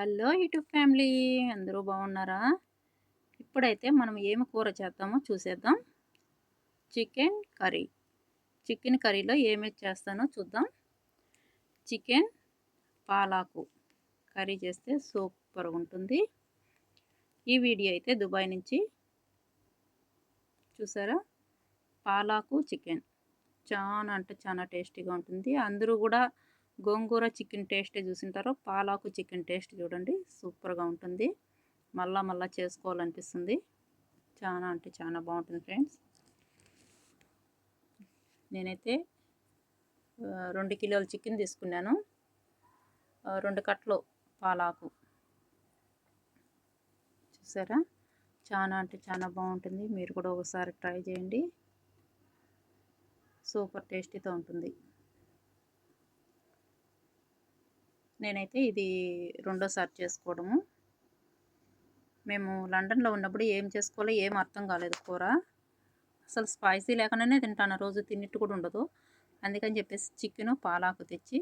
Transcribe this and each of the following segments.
Hello YouTube family అందరూ బాగున్నారా? ఇప్పుడైతే మనం ఏమి కూర చేద్దామో చూసేద్దాం. Chicken curry. చికెన్ కర్రీలో ఏమేమి చేస్తానో చూద్దాం. చికెన్ పాలాకు. కర్రీ చేస్తే సూపర్గా ఉంటుంది. ఈ వీడియో అయితే దుబాయ్ నుంచి. చూసారా? పాలాకు చికెన్. చాలా అంటే చాలా టేస్టీగా ఉంటుంది. అందరూ కూడా గోంగూర చికెన్ టేస్ట్ చూసింటారో పాలాకు చికెన్ టేస్ట్ చూడండి సూపర్గా ఉంటుంది. మళ్ళా మళ్ళా చేసుకోవాలనిపిస్తుంది. చాలా అంటే చాలా బాగుంటుంది ఫ్రెండ్స్. నేనైతే రెండు కిలోల చికెన్ తీసుకున్నాను. రెండు కట్టలు పాలాకు. చూసారా? చాలా అంటే చాలా బాగుంటుంది. మీరు కూడా ఒకసారి ట్రై చేయండి. సూపర్ టేస్టీతో ఉంటుంది. నేనైతే ఇది రెండోసారి చేసుకోవడము. మేము లండన్లో ఉన్నప్పుడు ఏం చేసుకోవాలో ఏం అర్థం కాలేదు కూర. అసలు స్పైసీ లేకుండానే తింటాను రోజు తిన్నట్టు కూడా ఉండదు. అందుకని చెప్పేసి చికెన్ పాలాకు తెచ్చి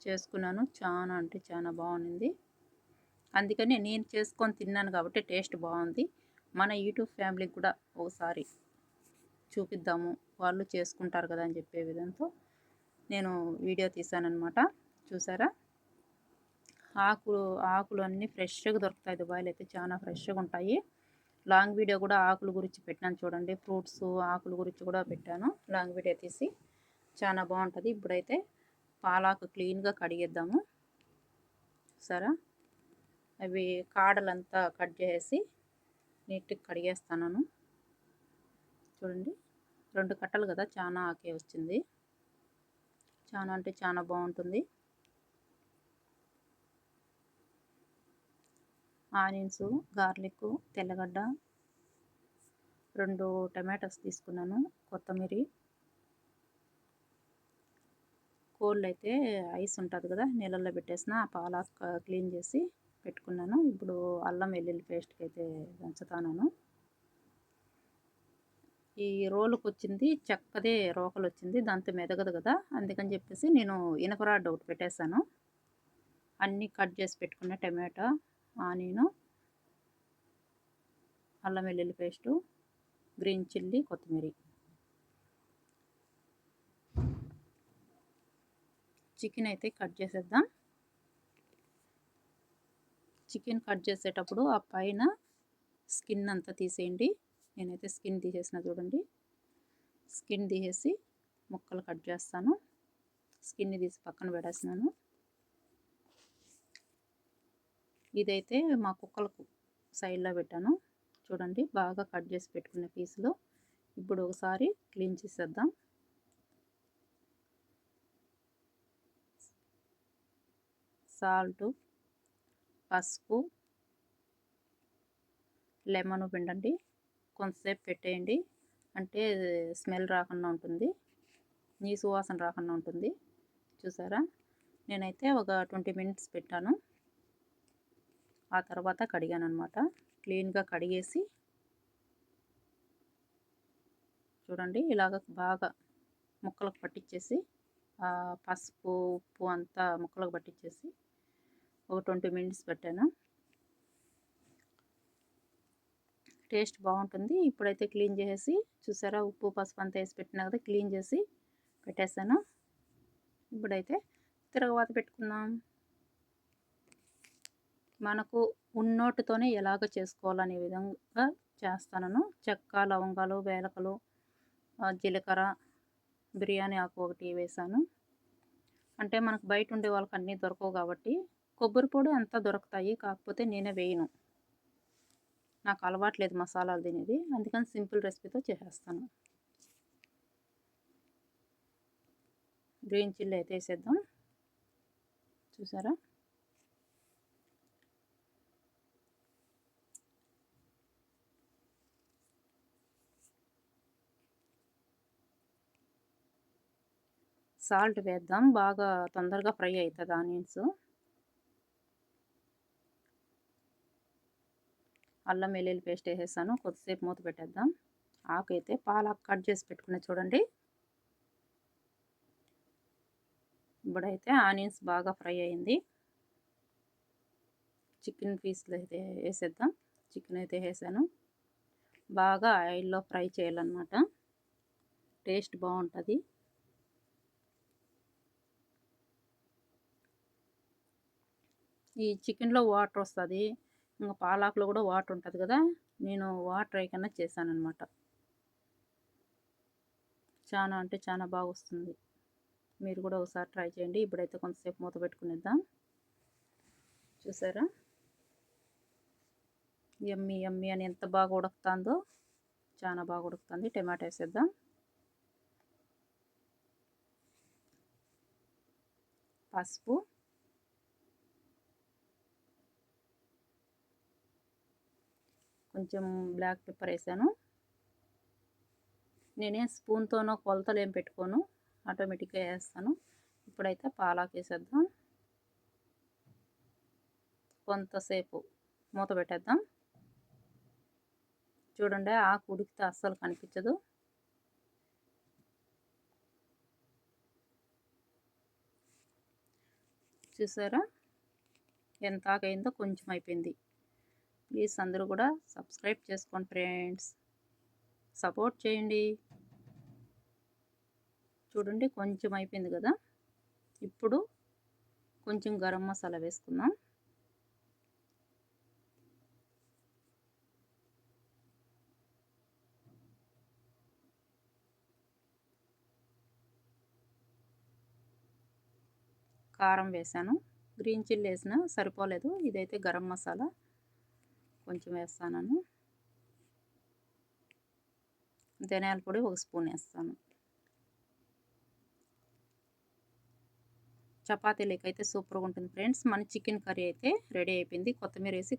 చేసుకున్నాను. చాలా అంటే చాలా బాగుంది అందుకని నేను చేసుకొని తిన్నాను కాబట్టి టేస్ట్ బాగుంది. మన యూట్యూబ్ ఫ్యామిలీకి కూడా ఒకసారి చూపిద్దాము. వాళ్ళు చేసుకుంటారు కదా అని చెప్పే విధంతో నేను వీడియో తీశానమాట చూసారా? ఆకులు ఆకులు అన్నీ ఫ్రెష్గా దొరుకుతాయి దుబాయ్లో అయితే చాలా ఫ్రెష్గా ఉంటాయి. లాంగ్ వీడియో కూడా ఆకుల గురించి పెట్టాను చూడండి. ఫ్రూట్స్ ఆకుల గురించి కూడా పెట్టాను. లాంగ్ వీడియో తీసి చాలా బాగుంటుంది. ఇప్పుడైతే పాలాకు క్లీన్గా కడిగేద్దాము. సరే? అవి కాడలంతా కట్ చేసి నీట్గా కడిగేస్తాను చూడండి. రెండు కట్టలు కదా చాలా ఆకే వచ్చింది. చాలా అంటే చాలా బాగుంటుంది. ఆనియన్స్ గార్లిక్ తెల్లగడ్డ రెండు టమాటోస్ తీసుకున్నాను కొత్తిమీర. కోళ్ళు అయితే ఐస్ ఉంటుంది కదా నీళ్ళల్లో పెట్టేసిన ఆ పాల క్లీన్ చేసి పెట్టుకున్నాను. ఇప్పుడు అల్లం వెల్లుల్లి పేస్ట్కి అయితే దంచుతాను ఈ రోలుకు వచ్చింది చక్కదే రోకలు వచ్చింది దాంతో మెదగదు కదా అందుకని చెప్పేసి నేను ఇనపరాడ్ ఒకటి పెట్టేశాను. అన్నీ కట్ చేసి పెట్టుకున్న టమాటా. ఆనియను అల్లం వెల్లుల్లి పేస్టు గ్రీన్ చిల్లీ కొత్తిమీర. చికెన్ అయితే కట్ చేసేద్దాం. చికెన్ కట్ చేసేటప్పుడు ఆ పైన స్కిన్ అంతా తీసేయండి. నేనైతే స్కిన్ తీసేసిన చూడండి. స్కిన్ తీసేసి ముక్కలు కట్ చేస్తాను. స్కిన్ని తీసి పక్కన పెట్టేస్తున్నాను. ఇదైతే మా కుక్కలకు సైడ్లో పెట్టాను. చూడండి బాగా కట్ చేసి పెట్టుకున్న పీసులు ఇప్పుడు ఒకసారి క్లీన్ చేసేద్దాం. సాల్టు పసుపు లెమన్ పిండండి. కొంతసేపు పెట్టేయండి. అంటే స్మెల్ రాకుండా ఉంటుంది. నీ సువాసన రాకుండా ఉంటుంది. చూసారా? నేనైతే ఒక ట్వంటీ మినిట్స్ పెట్టాను. ఆ తర్వాత కడిగాను అనమాట క్లీన్గా కడిగేసి చూడండి ఇలాగ బాగా ముక్కలకు పట్టించేసి పసుపు ఉప్పు అంతా ముక్కలకు పట్టించేసి ఒక ట్వంటీ మినిట్స్ పెట్టాను. టేస్ట్ బాగుంటుంది. ఇప్పుడైతే క్లీన్ చేసేసి చూసారా ఉప్పు పసుపు అంతా వేసి పెట్టినా కదా క్లీన్ చేసి పెట్టేశాను ఇప్పుడైతే తిరగవాత పెట్టుకుందాం. మనకు ఉన్నోటితోనే ఎలాగ చేసుకోవాలనే విధంగా చేస్తాను చెక్క లవంగాలు వేలకలు జీలకర్ర బిర్యానీ ఆకు ఒకటి వేసాను అంటే మనకు బయట ఉండే వాళ్ళకి అన్నీ దొరకవు కాబట్టి కొబ్బరి పొడి అంతా దొరుకుతాయి. కాకపోతే నేనే వేయను. నాకు అలవాట్లేదు మసాలాలు తినేది. అందుకని సింపుల్ రెసిపీతో చేసేస్తాను. గ్రీన్ చిల్లీ అయితే వేసేద్దాం. చూసారా? సాల్ట్ వేద్దాం. బాగా తొందరగా ఫ్రై అవుతుంది ఆనియన్స్. అల్లం వెల్లుల్లి పేస్ట్ వేసేసాను. కొద్దిసేపు మూత పెట్టేద్దాం. ఆకు అయితే కట్ చేసి పెట్టుకునే చూడండి. ఇప్పుడైతే ఆనియన్స్ బాగా ఫ్రై అయింది. చికెన్ పీస్లు అయితే వేసేద్దాం. చికెన్ అయితే వేసాను. బాగా ఆయిల్లో ఫ్రై చేయాలన్నమాట. టేస్ట్ బాగుంటుంది. ఈ చికెన్లో వాటర్ వస్తుంది. ఇంకా పాలాకులో కూడా వాటర్ ఉంటుంది కదా నేను వాటర్ వేయకుండా చేశాను చాలా అంటే చాలా బాగా వస్తుంది మీరు కూడా ఒకసారి ట్రై చేయండి. ఇప్పుడైతే కొంతసేపు మూత పెట్టుకునేద్దాం. చూసారా? ఎమ్మి ఎమ్మి అని ఎంత బాగా ఉడుకుతుందో చాలా బాగా ఉడుకుతుంది. టమాటా వేసేద్దాం. పసుపు. కొంచెం బ్లాక్ పెప్పర్ వేసాను. నేనే స్పూన్తోనో కొలతలు ఏం పెట్టుకోను. ఆటోమేటిక్గా వేస్తాను. ఇప్పుడైతే పాలాకు వేసేద్దాం. కొంతసేపు మూత పెట్టేద్దాం. చూడండి ఆకు ఉడికితే అస్సలు కనిపించదు. చూసారా? ఎంత ఆకైందో కొంచెం అయిపోయింది. ప్లీజ్ అందరూ కూడా సబ్స్క్రైబ్ చేసుకోండి ఫ్రెండ్స్. సపోర్ట్ చేయండి. చూడండి కొంచెం అయిపోయింది కదా. ఇప్పుడు కొంచెం గరం మసాలా వేసుకుందాం. కారం వేసాను. గ్రీన్ చిల్లీ వేసిన సరిపోలేదు. ఇదైతే గరం మసాలా. కొంచెం వేస్తాను ధనియాల పొడి ఒక స్పూన్ వేస్తాను. చపాతీలకి అయితే సూపర్గా ఉంటుంది ఫ్రెండ్స్. మన చికెన్ కర్రీ అయితే రెడీ అయిపోయింది. కొత్తిమీర వేసి